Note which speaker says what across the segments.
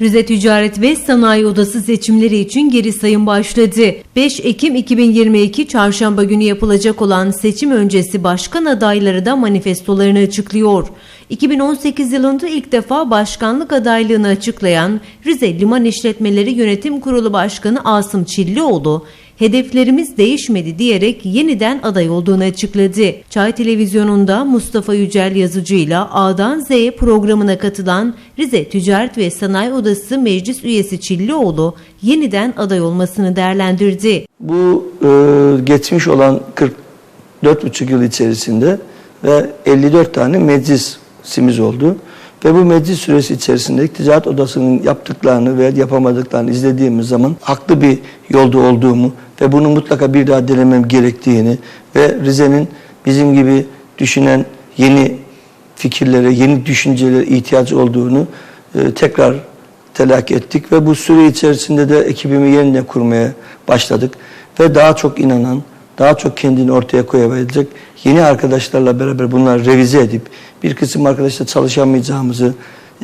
Speaker 1: Rize Ticaret ve Sanayi Odası seçimleri için geri sayım başladı. 5 Ekim 2022 Çarşamba günü yapılacak olan seçim öncesi başkan adayları da manifestolarını açıklıyor. 2018 yılında ilk defa başkanlık adaylığını açıklayan Rize Liman İşletmeleri Yönetim Kurulu Başkanı Asım Çillioğlu, hedeflerimiz değişmedi diyerek yeniden aday olduğunu açıkladı. Çay Televizyonu'nda Mustafa Yücel yazıcıyla A'dan Z'ye programına katılan Rize Ticaret ve Sanayi Odası Meclis Üyesi Çillioğlu yeniden aday olmasını değerlendirdi.
Speaker 2: Bu e, geçmiş olan 44,5 yıl içerisinde ve 54 tane meclisimiz oldu. Ve bu meclis süresi içerisinde ticaret odasının yaptıklarını ve yapamadıklarını izlediğimiz zaman haklı bir yolda olduğumu ve bunu mutlaka bir daha denemem gerektiğini ve Rize'nin bizim gibi düşünen yeni fikirlere, yeni düşüncelere ihtiyacı olduğunu e, tekrar telakki ettik ve bu süre içerisinde de ekibimi yeniden kurmaya başladık. Ve daha çok inanan, daha çok kendini ortaya koyabilecek yeni arkadaşlarla beraber bunları revize edip bir kısım arkadaşla çalışamayacağımızı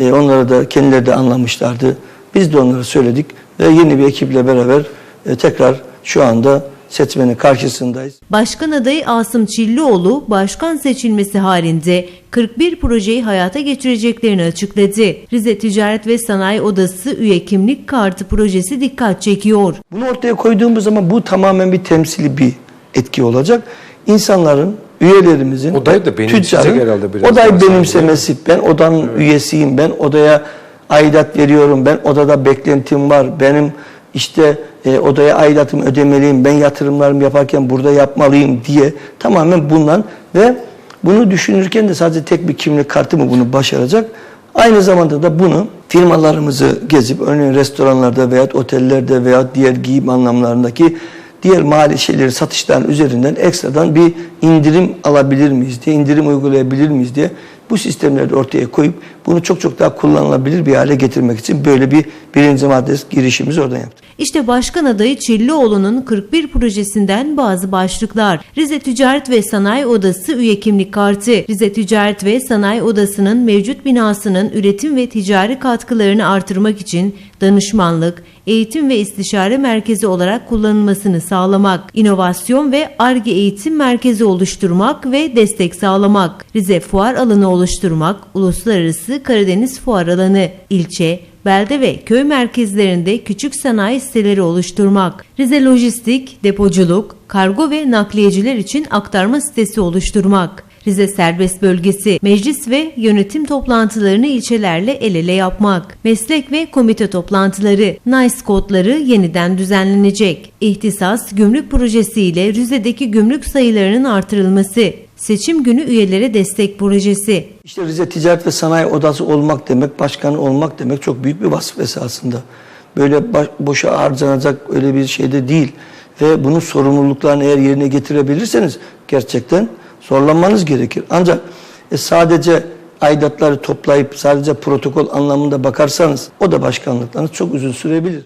Speaker 2: e, onlara da kendileri de anlamışlardı. Biz de onlara söyledik ve yeni bir ekiple beraber e, tekrar şu anda seçmenin karşısındayız.
Speaker 1: Başkan adayı Asım Çillioğlu, başkan seçilmesi halinde 41 projeyi hayata geçireceklerini açıkladı. Rize Ticaret ve Sanayi Odası üye kimlik kartı projesi dikkat çekiyor.
Speaker 2: Bunu ortaya koyduğumuz zaman bu tamamen bir temsili bir etki olacak. İnsanların, üyelerimizin,
Speaker 3: Odayı da
Speaker 2: tüccarın
Speaker 3: herhalde biraz
Speaker 2: odayı benimsemesi, ben odanın üyesiyim, ben odaya aidat veriyorum, ben odada beklentim var, benim işte e, odaya aidatımı ödemeliyim, ben yatırımlarımı yaparken burada yapmalıyım diye tamamen bundan ve bunu düşünürken de sadece tek bir kimlik kartı mı bunu başaracak? Aynı zamanda da bunu firmalarımızı gezip örneğin restoranlarda veya otellerde veya diğer giyim anlamlarındaki diğer mali şeyleri satışların üzerinden ekstradan bir indirim alabilir miyiz diye, indirim uygulayabilir miyiz diye bu sistemleri ortaya koyup bunu çok çok daha kullanılabilir bir hale getirmek için böyle bir birinci madde girişimizi oradan yaptık.
Speaker 1: İşte başkan adayı Çillioğlu'nun 41 projesinden bazı başlıklar. Rize Ticaret ve Sanayi Odası üye kimlik kartı. Rize Ticaret ve Sanayi Odası'nın mevcut binasının üretim ve ticari katkılarını artırmak için danışmanlık, eğitim ve istişare merkezi olarak kullanılmasını sağlamak, inovasyon ve ARGE eğitim merkezi oluşturmak ve destek sağlamak, Rize Fuar Alanı oluşturmak, Uluslararası Karadeniz Fuar Alanı, ilçe, belde ve köy merkezlerinde küçük sanayi siteleri oluşturmak, Rize Lojistik, depoculuk, kargo ve nakliyeciler için aktarma sitesi oluşturmak, Rize Serbest Bölgesi, meclis ve yönetim toplantılarını ilçelerle el ele yapmak, meslek ve komite toplantıları, NICE kodları yeniden düzenlenecek, ihtisas gümrük projesiyle Rize'deki gümrük sayılarının artırılması, seçim günü üyelere destek projesi,
Speaker 2: İşte Rize Ticaret ve Sanayi Odası olmak demek, başkanı olmak demek çok büyük bir vasıf esasında. Böyle baş- boşa harcanacak öyle bir şey de değil. Ve bunun sorumluluklarını eğer yerine getirebilirseniz gerçekten zorlanmanız gerekir. Ancak e, sadece aidatları toplayıp sadece protokol anlamında bakarsanız o da başkanlıklarınız çok uzun sürebilir.